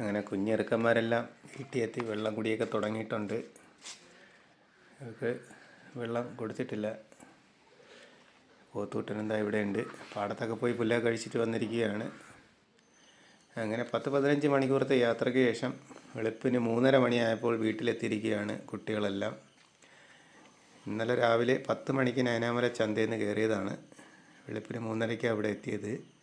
അങ്ങനെ കുഞ്ഞെറുക്കന്മാരെല്ലാം വീട്ടിലെത്തി വെള്ളം കുടിയൊക്കെ തുടങ്ങിയിട്ടുണ്ട്. അവർക്ക് വെള്ളം കൊടുത്തിട്ടില്ല. പോത്തൂട്ടനെന്താ ഇവിടെയുണ്ട് പാടത്തൊക്കെ പോയി പുല്ലൊക്കെ കഴിച്ചിട്ട് വന്നിരിക്കുകയാണ്. അങ്ങനെ പത്ത് പതിനഞ്ച് മണിക്കൂറത്തെ യാത്രയ്ക്ക് ശേഷം വെളുപ്പിന് മൂന്നര മണിയായപ്പോൾ വീട്ടിലെത്തിയിരിക്കുകയാണ് കുട്ടികളെല്ലാം. ഇന്നലെ രാവിലെ പത്ത് മണിക്ക് നയനാമല ചന്തയിൽ നിന്ന് കയറിയതാണ്. വെളുപ്പിന് മൂന്നരയ്ക്ക് അവിടെ എത്തിയത്.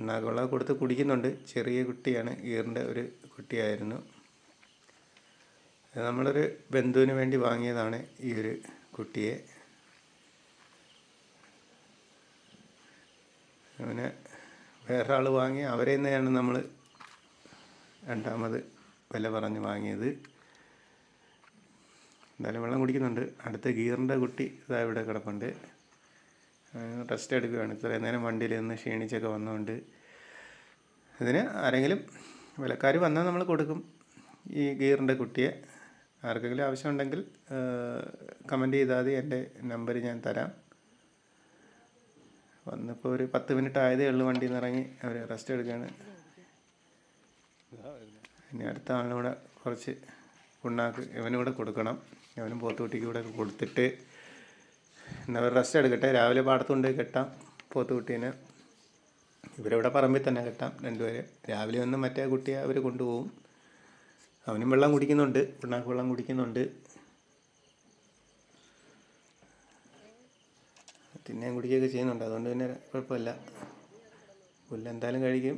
ഉണ്ണാക്കുള്ള കൊടുത്ത് കുടിക്കുന്നുണ്ട്. ചെറിയ കുട്ടിയാണ്. ഈറിന്റെ ഒരു കുട്ടിയായിരുന്നു. നമ്മളൊരു ബന്ധുവിന് വേണ്ടി വാങ്ങിയതാണ് ഈ ഒരു കുട്ടിയെ. അങ്ങനെ വേറൊരാൾ വാങ്ങി അവരെ നിന്നെയാണ് നമ്മൾ രണ്ടാമത് വില പറഞ്ഞ് വാങ്ങിയത്. എന്തായാലും വെള്ളം കുടിക്കുന്നുണ്ട്. അടുത്ത ഗീറിന്റെ കുട്ടി ഇതാ ഇവിടെ കിടപ്പുണ്ട്. റെസ്റ്റ് എടുക്കുകയാണ്. ഇത്രയും നേരം വണ്ടിയിൽ നിന്ന് ക്ഷീണിച്ചൊക്കെ വന്നുകൊണ്ട് ഇതിന് ആരെങ്കിലും വിലക്കാർ വന്നാൽ നമ്മൾ കൊടുക്കും. ഈ ഗീറിന്റെ കുട്ടിയെ. ആർക്കെങ്കിലും ആവശ്യമുണ്ടെങ്കിൽ കമന്റ് ചെയ്താൽ മതി. എന്റെ നമ്പർ ഞാൻ തരാം. വന്നിപ്പോൾ ഒരു പത്ത് മിനിറ്റ് ആയതേ ഉള്ളൂ വണ്ടിയിൽ നിന്ന് ഇറങ്ങി. അവർ റെസ്റ്റ് എടുക്കുകയാണ്. ഇനി അടുത്ത ആളിനൂടെ കുറച്ച് പുണ്ണാക്ക് കൂടെ കൊടുക്കണം. ഇവനും പോത്തുകുട്ടിക്ക് കൂടെ കൊടുത്തിട്ട് എന്നാ ഒരു റെസ്റ്റ് എടുക്കട്ടെ. രാവിലെ പാടത്തുകൊണ്ട് കെട്ടാം. പോത്തുകുട്ടീനെ ഇവരിവിടെ പറമ്പിൽ തന്നെ കെട്ടാം രണ്ടുപേരെ. രാവിലെ ഒന്ന് മറ്റേ കുട്ടിയെ അവർ കൊണ്ടുപോകും. അവനും വെള്ളം കുടിക്കുന്നുണ്ട്. പിണ്ണാക്ക് വെള്ളം കുടിക്കുന്നുണ്ട്. തിന്നാൻ കുടിക്കുകയൊക്കെ ചെയ്യുന്നുണ്ട്. അതുകൊണ്ട് പിന്നെ കുഴപ്പമില്ല. പുല്ല് എന്തായാലും കഴിക്കും.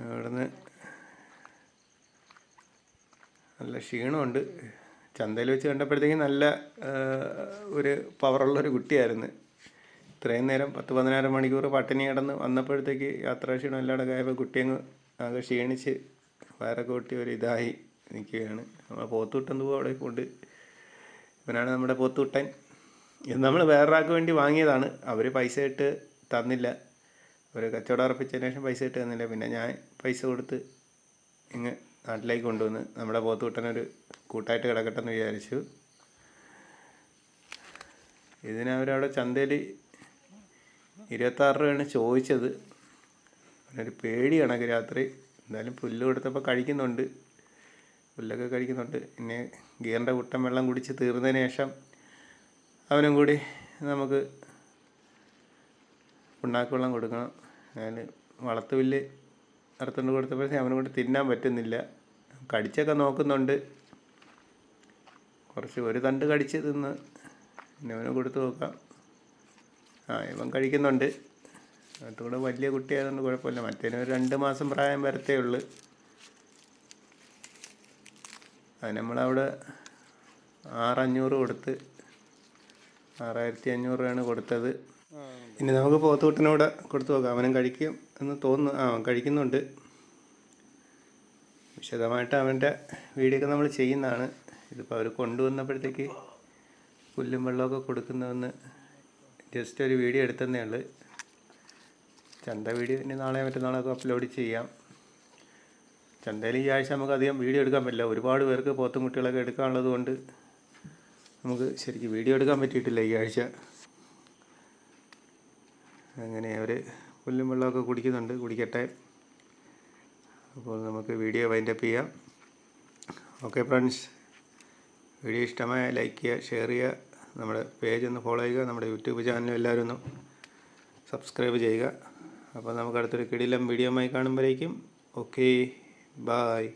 അവിടുന്ന് നല്ല ക്ഷീണമുണ്ട്. ചന്തയിൽ വെച്ച് കണ്ടപ്പോഴത്തേക്കും നല്ല ഒരു പവറുള്ളൊരു കുട്ടിയായിരുന്നു. ഇത്രയും നേരം പത്ത് പതിനാറ് മണിക്കൂർ പട്ടിണി കിടന്ന് വന്നപ്പോഴത്തേക്ക് യാത്രാക്ഷീണം എല്ലാം ആയപ്പോൾ കുട്ടിയങ്ങ് ആകെ ക്ഷീണിച്ച് വയറൊക്കെ കൂട്ടി ഒരു ഇതായി നിൽക്കുകയാണ്. നമ്മളെ പോത്തുവിട്ടൻ പോകും അവിടെ കൊണ്ട് ഇവനാണ് നമ്മുടെ പോത്തുവിട്ടൻ ഇത് നമ്മൾ വേറൊരാൾക്ക് വേണ്ടി വാങ്ങിയതാണ്. അവർ പൈസ ഇട്ട് തന്നില്ല. അവർ കച്ചവടം ഉറപ്പിച്ചതിന് ശേഷം പൈസ ഇട്ട് തന്നില്ല. പിന്നെ ഞാൻ പൈസ കൊടുത്ത് ഇങ്ങ് നാട്ടിലേക്ക് കൊണ്ടുവന്ന് നമ്മുടെ പോത്തുകുട്ടനൊരു കൂട്ടായിട്ട് കിടക്കട്ടെ എന്ന് വിചാരിച്ചു ഇതിനവരവിടെ ചന്തയിൽ ഇരുപത്താറ് രൂപയാണ് ചോദിച്ചത്. അവനൊരു പേടി കണക്ക് രാത്രി. എന്തായാലും പുല്ല് കൊടുത്തപ്പോൾ കഴിക്കുന്നുണ്ട്. പുല്ലൊക്കെ കഴിക്കുന്നുണ്ട്. പിന്നെ ഗീറിന്റെ കുട്ടൻ വെള്ളം കുടിച്ച് തീർന്നതിന് ശേഷം അവനും കൂടി നമുക്ക് പുണ്ണാക്ക് വെള്ളം കൊടുക്കണം. ഞാൻ വളർത്തു പുല്ല് അറുത്തുകൊണ്ട് കൊടുത്തപ്പോൾ അവനും കൊണ്ട് തിന്നാൻ പറ്റുന്നില്ല. കടിച്ചൊക്കെ നോക്കുന്നുണ്ട്. കുറച്ച് ഒരു തണ്ട് കടിച്ച് തിന്ന് പിന്നെ അവന് കൊടുത്ത് നോക്കാം. ആ ഇവൻ കഴിക്കുന്നുണ്ട്. അതുകൂടെ വലിയ കുട്ടിയായതുകൊണ്ട് കുഴപ്പമില്ല. മറ്റേന് ഒരു രണ്ട് മാസം പ്രായം വരത്തേ ഉള്ളൂ. അത് നമ്മളവിടെ ആറഞ്ഞൂറ് കൊടുത്ത് ആറായിരത്തി അഞ്ഞൂറ് രൂപയാണ് കൊടുത്തത്. ഇനി നമുക്ക് പോത്തുകുട്ടനോട് കൊടുത്തു നോക്കാം. അവനും കഴിക്കും എന്ന് തോന്നുന്നു. ആ കഴിക്കുന്നുണ്ട്. വിശദമായിട്ട് അവന്റെ വീഡിയോ ഒക്കെ നമ്മൾ ചെയ്യുന്നതാണ്. ഇതിപ്പോൾ അവർ കൊണ്ടുവന്നപ്പോഴത്തേക്ക് പുല്ലും വെള്ളമൊക്കെ കൊടുക്കുന്നതെന്ന് ജസ്റ്റ് ഒരു വീഡിയോ എടുത്തതന്നേ ഉള്ളു. ചന്ത വീഡിയോ ഇനി നാളെ മറ്റന്നാളൊക്കെ അപ്ലോഡ് ചെയ്യാം. ചന്തയിൽ ഈ ആഴ്ച നമുക്ക് അധികം വീഡിയോ എടുക്കാൻ പറ്റില്ല. ഒരുപാട് പേർക്ക് പോത്തും കുട്ടികളൊക്കെ എടുക്കാനുള്ളത് കൊണ്ട് നമുക്ക് ശരിക്കും വീഡിയോ എടുക്കാൻ പറ്റിയിട്ടില്ല ഈ ആഴ്ച. അങ്ങനെ അവർ പുല്ലും വെള്ളമൊക്കെ കുടിക്കുന്നുണ്ട് കുടിക്കട്ടെ. അപ്പോൾ നമുക്ക് വീഡിയോ വൈൻഡപ്പ് ചെയ്യാം. ഓക്കെ ഫ്രണ്ട്സ് വീഡിയോ ഇഷ്ടമായ ലൈക്ക് ചെയ്യുക ഷെയർ ചെയ്യുക നമ്മുടെ പേജ് ഒന്ന് ഫോളോ ചെയ്യുക നമ്മുടെ യൂട്യൂബ് ചാനലും എല്ലാവരും ഒന്ന് സബ്സ്ക്രൈബ് ചെയ്യുക. അപ്പോൾ നമുക്ക് അടുത്തൊരു കിടിലം വീഡിയോ ആയി കാണുമ്പോഴേക്കും. Okay bye